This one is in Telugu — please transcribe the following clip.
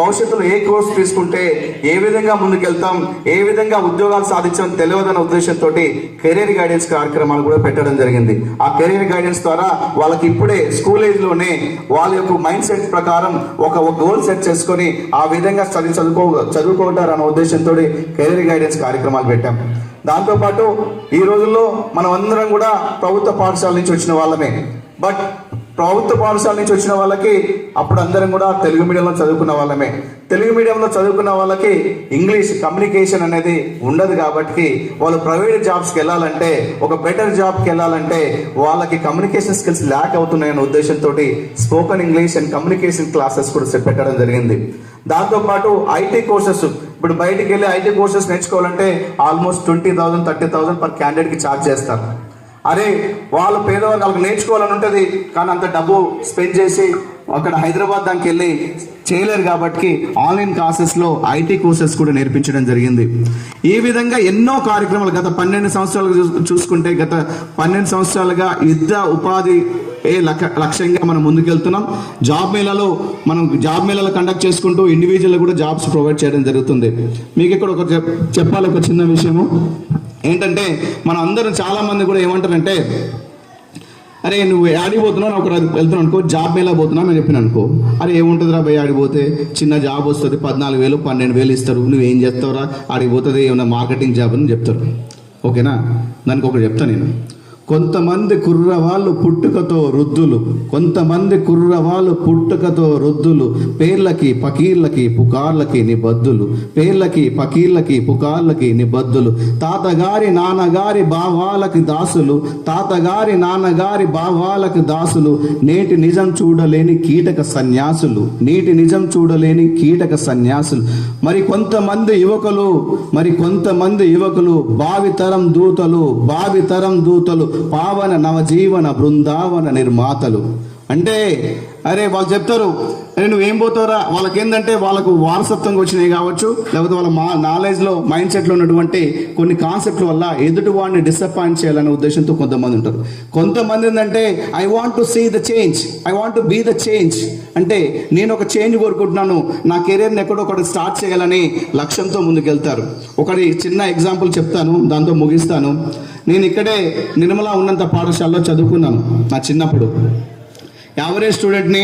భవిష్యత్తులో ఏ కోర్స్ తీసుకుంటే ఏ విధంగా ముందుకెళ్తాం ఏ విధంగా ఉద్యోగాలు సాధించడం తెలియదన్న ఉద్దేశంతో కెరీర్ గైడెన్స్ కార్యక్రమాలు కూడా పెట్టడం జరిగింది. ఆ కెరీర్ గైడెన్స్ ద్వారా వాళ్ళకి ఇప్పుడే స్కూల్ ఏజ్లోనే వాళ్ళ యొక్క మైండ్ సెట్ ప్రకారం ఒక గోల్ సెట్ చేసుకొని ఆ విధంగా చదివి చదువుకో చదువుకుంటారన్న ఉద్దేశంతో కెరీర్ గైడెన్స్ కార్యక్రమాలు పెట్టాం. దాంతోపాటు ఈ రోజుల్లో మనం అందరం కూడా ప్రభుత్వ పాఠశాల నుంచి వచ్చిన వాళ్ళమే. బట్ ప్రభుత్వ పాఠశాల నుంచి వచ్చిన వాళ్ళకి అప్పుడు అందరం కూడా తెలుగు మీడియంలో చదువుకున్న వాళ్ళమే. తెలుగు మీడియంలో చదువుకున్న వాళ్ళకి ఇంగ్లీష్ కమ్యూనికేషన్ అనేది ఉండదు కాబట్టి వాళ్ళు ప్రైవేట్ జాబ్స్కి వెళ్ళాలంటే ఒక బెటర్ జాబ్కి వెళ్ళాలంటే వాళ్ళకి కమ్యూనికేషన్ స్కిల్స్ ల్యాక్ అవుతున్నాయనే ఉద్దేశంతో spoken English and communication classes కూడా పెట్టడం జరిగింది. దాంతోపాటు ఐటీ కోర్సెస్ ఇప్పుడు బయటికి వెళ్ళి ఐటీ కోర్సెస్ నేర్చుకోవాలంటే almost twenty thousand thirty thousand per క్యాండిడేట్కి charge చేస్తారు. అరే వాళ్ళు పేదవాళ్ళు వాళ్ళకి నేర్చుకోవాలని ఉంటుంది కానీ అంత డబ్బు స్పెండ్ చేసి అక్కడ హైదరాబాద్ దానికి వెళ్ళి చేయలేరు కాబట్టి ఆన్లైన్ క్లాసెస్లో ఐటీ కోర్సెస్ కూడా నేర్పించడం జరిగింది. ఈ విధంగా ఎన్నో కార్యక్రమాలు గత పన్నెండు సంవత్సరాలు చూ- చూసుకుంటే గత పన్నెండు సంవత్సరాలుగా యుద్ధ ఉపాధి ఏ లక- లక్ష్యంగా మనం ముందుకెళ్తున్నాం. జాబ్ మేళాలో మనం జాబ్ మేళాలు కండక్ట్ చేసుకుంటూ ఇండివిజువల్ కూడా జాబ్స్ ప్రొవైడ్ చేయడం జరుగుతుంది. మీకు ఇక్కడ ఒక చెప్పాలి ఒక చిన్న విషయము. ఏంటంటే మన అందరం చాలా మంది కూడా ఏమంటారంటే అరే నువ్వు ఆడిపోతున్నావు నాకు వెళ్తున్నావు అనుకో జాబ్ మేళా పోతున్నావు అని చెప్పిన అనుకో. అరే ఏముంటుందిరా భయ ఆడిపోతే చిన్న జాబ్ వస్తుంది పద్నాలుగు వేలు పన్నెండు వేలు ఇస్తారు నువ్వు ఏం చేస్తావురా? ఆడికి పోతుంది మార్కెటింగ్ జాబ్ అని చెప్తారు. ఓకేనా? దానికి ఒకటి చెప్తాను నేను. కొంతమంది కుర్రవాళ్ళు పుట్టుకతో వృద్ధులు కొంతమంది కుర్రవాళ్ళు పుట్టుకతో వృద్ధులు పేర్లకి పకీర్లకి పుకార్లకి నిబద్ధులు పేర్లకి పకీర్లకి పుకార్లకి నిబద్ధులు. తాతగారి నాన్నగారి భావాలకి దాసులు తాతగారి నాన్నగారి భావాలకు దాసులు. నేటి నిజం చూడలేని కీటక సన్యాసులు నేటి నిజం చూడలేని కీటక సన్యాసులు. మరి కొంతమంది యువకులు మరి కొంతమంది యువకులు భావితరం దూతలు భావితరం దూతలు పావన నవజీవన బృందావన నిర్మాతలు. అంటే అరే వాళ్ళు చెప్తారు అరే నువ్వేం పోతావురా? వాళ్ళకి ఏంటంటే వాళ్ళకు వారసత్వంగా వచ్చినాయి కావచ్చు లేకపోతే వాళ్ళ మా నాలెడ్జ్లో మైండ్ సెట్లో ఉన్నటువంటి కొన్ని కాన్సెప్ట్ల వల్ల ఎదుటి వాడిని డిసప్పాయింట్ చేయాలనే ఉద్దేశంతో కొంతమంది ఉంటారు. కొంతమంది ఏంటంటే I want to see the change I want to be the change అంటే నేను ఒక చేంజ్ కోరుకుంటున్నాను. నా కెరీర్ని ఎక్కడో ఒకటి స్టార్ట్ చేయాలని లక్ష్యంతో ముందుకెళ్తారు. ఒకటి చిన్న ఎగ్జాంపుల్ చెప్తాను దాంతో ముగిస్తాను. నేను ఇక్కడే నిర్మలా ఉన్నంత పాఠశాలలో చదువుకున్నాను నా చిన్నప్పుడు. యావరేజ్ స్టూడెంట్ని